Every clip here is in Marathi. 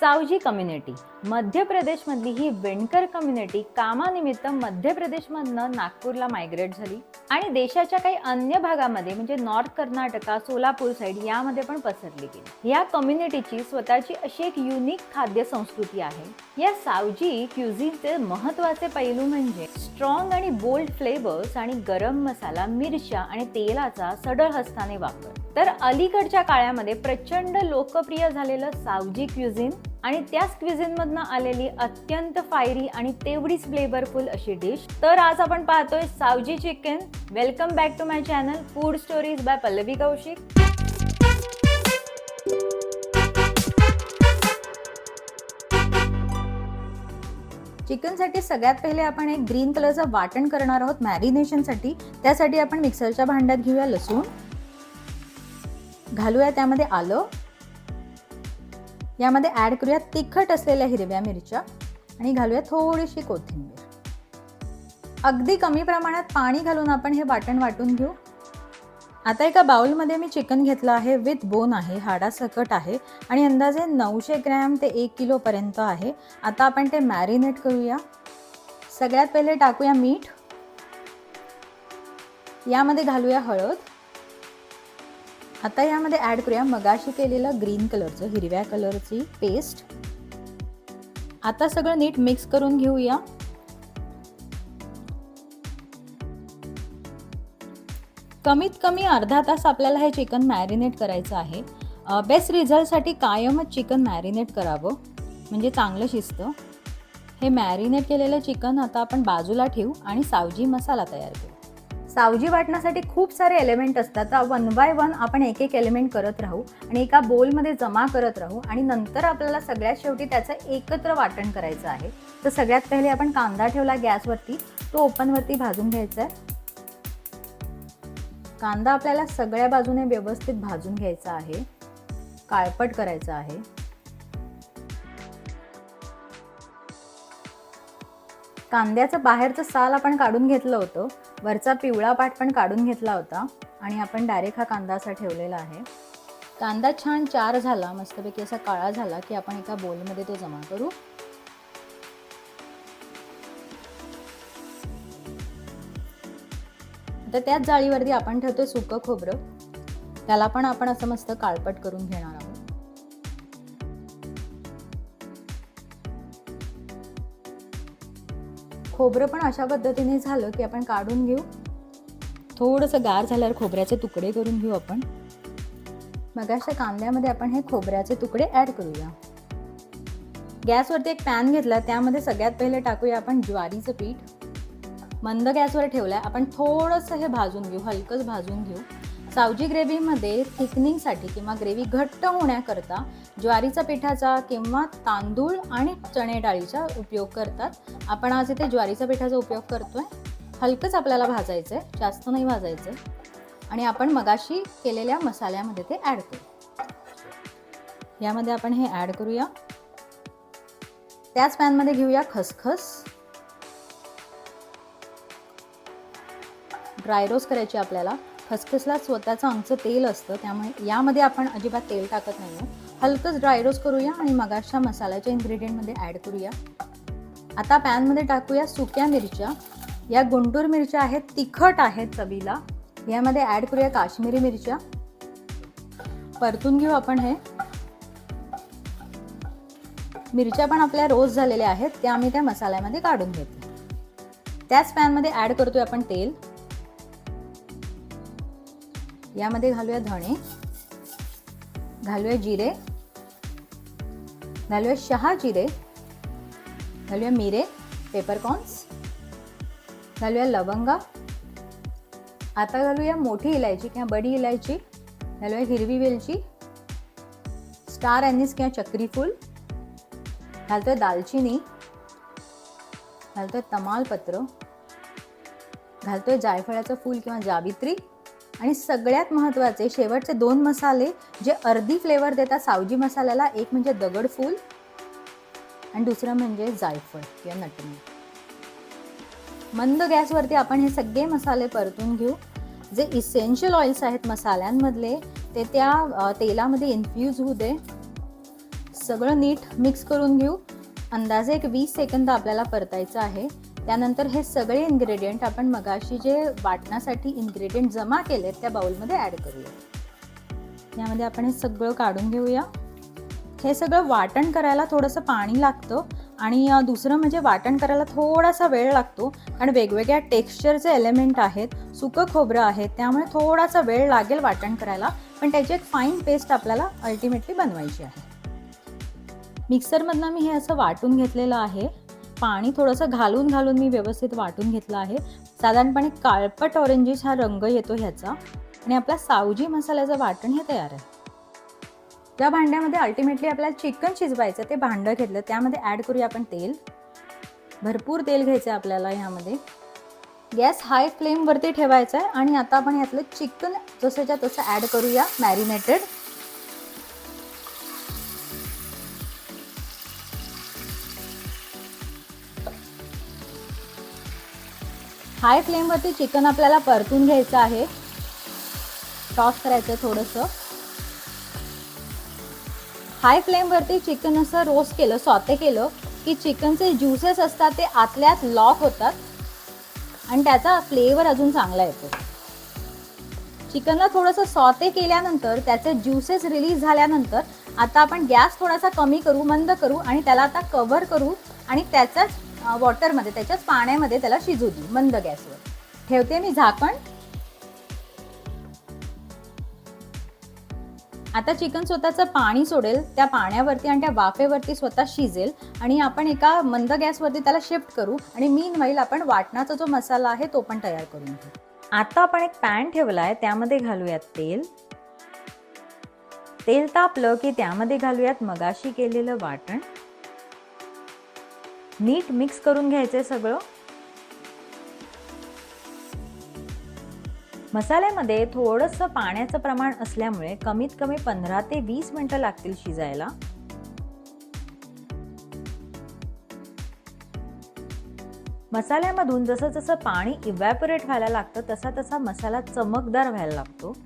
सावजी कम्युनिटी. मध्य प्रदेशमधली ही विणकर कम्युनिटी कामानिमित्त मध्य प्रदेशमधनं नागपूरला मायग्रेट झाली. आणि देशाच्या काही अन्य भागामध्ये म्हणजे नॉर्थ कर्नाटका सोलापूर साईड यामध्ये पण पसरली गेली. या कम्युनिटीची स्वतःची अशी एक युनिक खाद्य संस्कृती आहे. या सावजी क्युझिनचे महत्त्वाचे पैलू म्हणजे स्ट्रॉंग आणि बोल्ड फ्लेवर्स आणि गरम मसाला मिरच्या आणि तेलाचा सडळ हस्ताने वापर. तर अलीकडच्या काळामध्ये प्रचंड लोकप्रिय झालेलं सावजी क्युझिन आणि त्याच क्विझिनमधनं आलेली अत्यंत फायरी आणि तेवढीच फ्लेवरफुल अशी डिश तर आज आपण पाहतोय Saoji chicken welcome back to my channel food stories by Pallavi Kaushik. चिकनसाठी सगळ्यात पहिले आपण एक ग्रीन कलरचं वाटण करणार आहोत मॅरिनेशनसाठी त्यासाठी आपण मिक्सरच्या भांड्यात घेऊया लसूण. घालूया त्यामध्ये आलं. यामध्ये ॲड करूया तिखट असलेल्या हिरव्या मिरच्या आणि घालूया थोडीशी कोथिंबीर. अगदी कमी प्रमाणात पाणी घालून आपण हे वाटण वाटून घेऊ. आता एका बाउलमध्ये मी चिकन घेतलं आहे विथ बोन आहे हाडासकट आहे आणि अंदाजे नऊशे ग्रॅम ते एक किलोपर्यंत आहे. आता आपण ते मॅरिनेट करूया. सगळ्यात पहिले टाकूया मीठ. यामध्ये घालूया हळद. आता यामध्ये ॲड करूया मगाशी केलेलं ग्रीन कलरचं हिरव्या कलरची पेस्ट आता सगळं नीट मिक्स करून घेऊया. कमीत कमी अर्धा तास आपल्याला हे चिकन मॅरिनेट करायचं आहे. बेस्ट रिझल्टसाठी कायमच चिकन मॅरिनेट करावं. म्हणजे चांगलं शिजतं. हे मॅरिनेट केलेलं चिकन आता आपण बाजूला ठेवू आणि सावजी मसाला तयार करू. सावजी वाटण्यासाठी खूप सारे एलिमेंट असतात. तर वन बाय वन आपण एक एक एलिमेंट करत राहू आणि एका बोलमध्ये जमा करत राहू आणि नंतर आपल्याला सगळ्यात शेवटी त्याचं एकत्र वाटण करायचं आहे. तर सगळ्यात पहिले आपण कांदा ठेवला गॅसवरती. तो ओपनवरती भाजून घ्यायचा आहे. कांदा आपल्याला सगळ्या बाजूने व्यवस्थित भाजून घ्यायचा आहे. काळपट करायचा आहे. कांद्याचं बाहेरचं साल आपण काढून घेतलं होतं. वरचा पिवळा पाट पण काढून घेतला होता आणि आपण डायरेक्ट हा कांदा असा ठेवलेला आहे. कांदा छान चार झाला मस्तपैकी असा काळा झाला की आपण एका बोलमध्ये तो जमा करू. आता त्याच जाळीवरती आपण ठेवतोय सुकं खोबरं. त्याला पण आपण असं मस्त काळपट करून घेणार आहोत. खोबरं पण अशा पद्धतीने झालं की आपण काढून घेऊ. थोडंसं गार झाल्यावर खोबऱ्याचे तुकडे करून घेऊ आपण. मग अशा कांद्यामध्ये आपण हे खोबऱ्याचे तुकडे ॲड करूया. गॅसवरती एक पॅन घेतला त्यामध्ये सगळ्यात पहिले टाकूया आपण ज्वारीचं पीठ. मंद गॅसवर ठेवलं आहे आपण थोडंसं हे भाजून घेऊ हलकंच भाजून घेऊ. सावजी ग्रेव्हीमध्ये थिकनिंगसाठी किंवा ग्रेव्ही घट्ट होण्याकरता ज्वारीचा पिठाचा किंवा तांदूळ आणि चणे डाळीचा उपयोग करतात. आपण आज इथे ज्वारीचा पिठाचा उपयोग करतोय. हलकंच आपल्याला भाजायचं आहे जास्त नाही भाजायचं आणि आपण मगाशी केलेल्या मसाल्यामध्ये ते ॲड करू. यामध्ये आपण हे ॲड करूया. त्याच पॅनमध्ये घेऊया खसखस. ड्राय रोस्ट करायची आपल्याला. खसखसला स्वतःचं आमचं तेल असतं त्यामुळे यामध्ये आपण अजिबात तेल टाकत नाही आहे हलकंच ड्राय रोस्ट करूया आणि मगाशा मसाल्याच्या इन्ग्रेडियंटमध्ये ॲड करूया. आता पॅनमध्ये टाकूया सुक्या मिरच्या. या गुंटूर मिरच्या आहेत तिखट आहेत चवीला. यामध्ये ॲड करूया काश्मीरी मिरच्या. परतून घेऊ आपण हे. मिरच्या पण आपल्या रोज झालेल्या आहेत त्या आम्ही त्या मसाल्यामध्ये काढून घेतो त्याच पॅनमध्ये ॲड करतोय आपण तेल. यामध्ये घालूया धणे घालूया जिरे घालूया शहा जिरे घालूया मिरे पेपरकॉर्न्स घालूया लवंगा आता घालूया मोठी इलायची किंवा बडी इलायची घालूया हिरवी वेलची स्टार अॅनिस किंवा चक्रीफूल घालतोय दालचिनी घालतोय तमालपत्र घालतोय जायफळाचं फूल किंवा जावित्री आणि सगळ्यात महत्त्वाचे शेवटचे दोन मसाले जे अर्धी फ्लेवर देतात सावजी मसाल्याला एक म्हणजे दगडफूल आणि दुसरं म्हणजे जायफळ किंवा नटणी. मंद गॅसवरती आपण हे सगळे मसाले परतून घेऊ. जे इसेन्शियल ऑइल्स आहेत मसाल्यांमधले ते त्या तेलामध्ये इन्फ्यूज होऊ दे. सगळं नीट मिक्स करून घेऊ. अंदाजे एक वीस सेकंद आपल्याला परतायचं आहे. त्यानंतर हे सगळे इन्ग्रेडियंट आपण मगाशी जे वाटण्यासाठी इन्ग्रेडियंट जमा केलेत त्या बाउलमध्ये ॲड करूया. यामध्ये आपण हे सगळं काढून घेऊया. हे सगळं वाटण करायला थोडंसं पाणी लागतं आणि दुसरं म्हणजे वाटण करायला थोडासा वेळ लागतो कारण वेगवेगळ्या टेक्स्चरचे एलिमेंट आहेत सुकं खोबरं आहे त्यामुळे थोडासा वेळ लागेल वाटण करायला पण त्याची एक फाईन पेस्ट आपल्याला अल्टिमेटली बनवायची आहे. मिक्सरमधनं मी हे असं वाटून घेतलेलं आहे. पाणी थोडंसं घालून घालून मी व्यवस्थित वाटून घेतलं आहे. साधारणपणे काळपट ऑरेंजिस हा रंग येतो ह्याचा आणि आपला सावजी मसाल्याचं वाटण हे तयार आहे. ज्या भांड्यामध्ये अल्टिमेटली आपल्याला चिकन शिजवायचं ते भांडं घेतलं त्यामध्ये ॲड करूया आपण तेल. भरपूर तेल घ्यायचं आहे आपल्याला ह्यामध्ये गॅस हाय फ्लेमवरती ठेवायचा आहे आणि आता आपण ह्यातलं चिकन जसंच्या तसं ॲड करूया मॅरिनेटेड हाय फ्लेमवरती चिकन आपल्याला परतून घ्यायचं आहे. टॉस करायचं थोडंसं. हाय फ्लेमवरती चिकन असं रोस्ट केलं सॉते केलं की चिकनचे ज्युसेस असतात ते आतल्यात लॉक होतात. आणि त्याचा फ्लेवर अजून चांगला येतो. चिकनला थोडंसं सॉते केल्यानंतर त्याचे ज्युसेस रिलीज झाल्यानंतर आता आपण गॅस थोडासा कमी करू मंद करू आणि त्याला आता कव्हर करू आणि त्याचाच वॉटरमध्ये त्याच्याच पाण्यामध्ये त्याला शिजू देऊ मंद गॅसवर. ठेवते मी झाकण. आता चिकन स्वतःचं पाणी सोडेल त्या पाण्यावरती आणि त्या वाफेवरती स्वतः शिजेल आणि आपण एका मंद गॅसवरती त्याला शिफ्ट करू आणि मीन वाईल आपण वाटणाचा जो मसाला आहे तो पण तयार करून घेऊ. आता आपण एक पॅन ठेवला आहे त्यामध्ये घालूयात तेल. तेल तापलं की त्यामध्ये घालूयात मगाशी केलेलं वाटण. नीट मिक्स करून घ्यायचंय सगळं. मसाल्यामध्ये थोडंसं पाण्याचं प्रमाण असल्यामुळे कमीत कमी पंधरा ते वीस मिनटं लागतील शिजायला. मसाल्यामधून जसं जसं पाणी इव्हॅपोरेट व्हायला लागतं तसा तसा मसाला चमकदार व्हायला लागतो.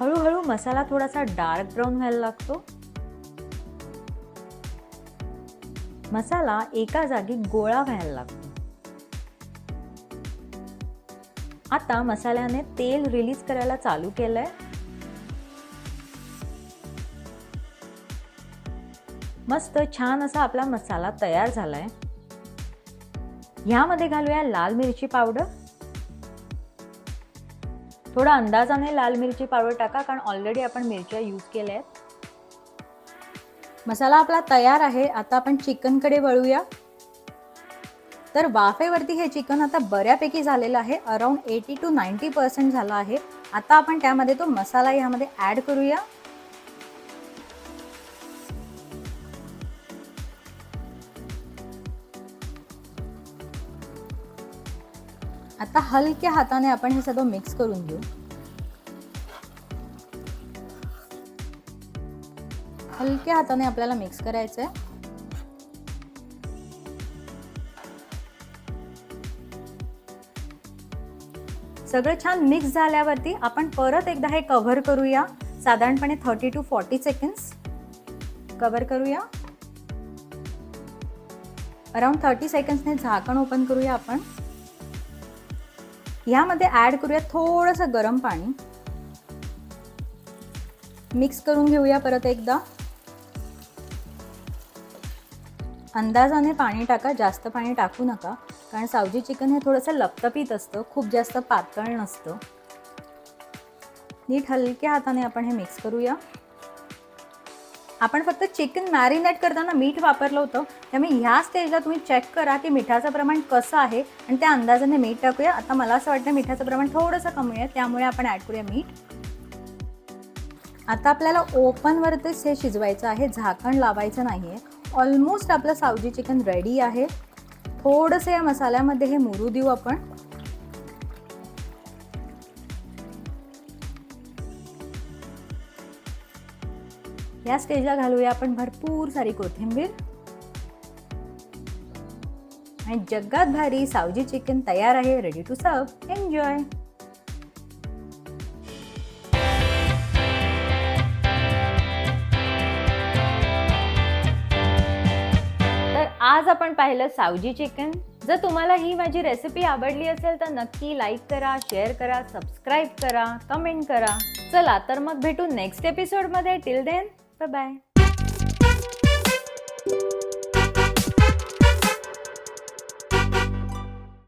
हळूहळू मसाला थोडासा डार्क ब्राऊन व्हायला लागतो. मसाला एका जागी गोळा व्हायला लागतो. आता मसाल्याने तेल रिलीज करायला चालू केलंय. मस्त छान असा आपला मसाला तयार झालाय. ह्यामध्ये घालूया लाल मिरची पावडर. थोडा अंदाजाने लाल मिरची पावडर टाका कारण ऑलरेडी आपण मिरच्या यूज केल्या आहेत मसाला आपला तयार आहे आता आपण चिकनकडे वळूया. तर वाफेवरती हे चिकन आता बऱ्यापैकी झालेलं आहे around eighty to ninety percent झालं आहे. आता आपण त्यामध्ये तो मसाला ह्यामध्ये ॲड करूया. आता हलक्या हाताने आपण हे सगळं मिक्स करून घेऊ. हलक्या हाताने आपल्याला मिक्स करायचं आहे सगळं छान मिक्स झाल्यावरती आपण परत एकदा हे कव्हर करूया. साधारणपणे thirty to forty seconds cover करूया. अराउंड थर्टी सेकंड्सने झाकण ओपन करूया आपण. ह्यामध्ये ॲड करूया थोडंसं गरम पाणी. मिक्स करून घेऊया परत एकदा. अंदाजाने पाणी टाका जास्त पाणी टाकू नका. कारण सावजी चिकन हे थोडंसं लपतपीत असतं खूप जास्त पातळ नसतं. नीट हलक्या हाताने आपण हे मिक्स करूया. आपण फक्त चिकन मॅरिनेट करताना मीठ वापरलं होतं. त्यामुळे ह्या स्टेजला तुम्ही चेक करा की मिठाचं प्रमाण कसं आहे आणि त्या अंदाजाने मीठ टाकूया. आता मला असं वाटतं मिठाचं प्रमाण थोडंसं कमी आहे त्यामुळे आपण ॲड करूया मीठ. आता आपल्याला ओपनवरतीच हे शिजवायचं आहे झाकण लावायचं नाही आहे ऑलमोस्ट आपलं सावजी चिकन रेडी आहे. थोडंसं या मसाल्यामध्ये हे मुरू देऊ आपण. या स्टेजला घालूया आपण भरपूर सारी कोथिंबीर. आणि जगात भारी सावजी चिकन तयार आहे रेडी टू सर्व एन्जॉय आज आपण पाहिलं सावजी चिकन. जर तुम्हाला ही माझी रेसिपी आवडली असेल तर नक्की लाईक करा शेअर करा सबस्क्राईब करा कमेंट करा. चला तर मग भेटू नेक्स्ट एपिसोडमध्ये टिल देन बाय